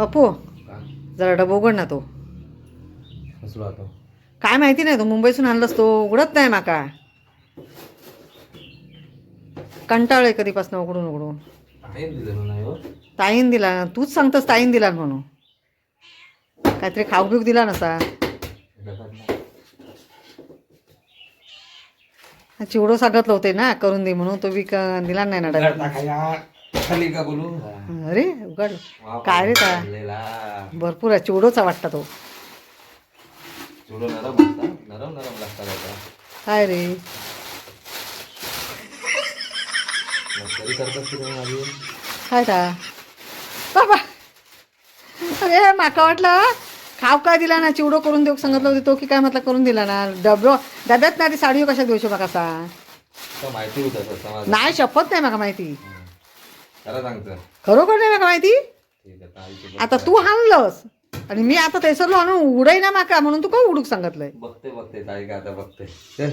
पप्पू जरा डबा उघड ना तो. काय माहिती नाही तो मुंबईसून आणलास तो उघडत नाही माका. कंटाळ कधीपासून उघडून उघडून. नाही हो. ताईन दिला तूच सांगतोस ताईन दिला म्हणून. काहीतरी खाऊ बिऊक दिला नसा. चिवडो सांगितलं होते ना करून दे म्हणून तो बी क- दिला नाही ना. खाली का बोलू? अरे उघड काय रे का. भरपूर आहे चिवडोचा वाटता तो. चिवडो नरम असता. नरम नरम लागता त्याचा काय रे? तरी करतात की तुम्ही माझी काय का बाबा. अरे माका वाटलं खाव काय दिला ना चिवडो करून देऊ सांगितलं होते तो की काय म्हटलं करून दिला ना? डबो डब्यात ना ती साडी कशा देऊ माका सा? तर माहिती होतं नाही शपथ नाही माका माहिती. खरं सांगतं. खरोखर नाही माका माहिती? ठीक आहे ताईची आता तू हाणलंस. आणि मी आता थैसरलो आणून उडाई ना माका म्हणून तू का उडूक सांगितलंय? बघते बघते ताई का आता बघते. चल.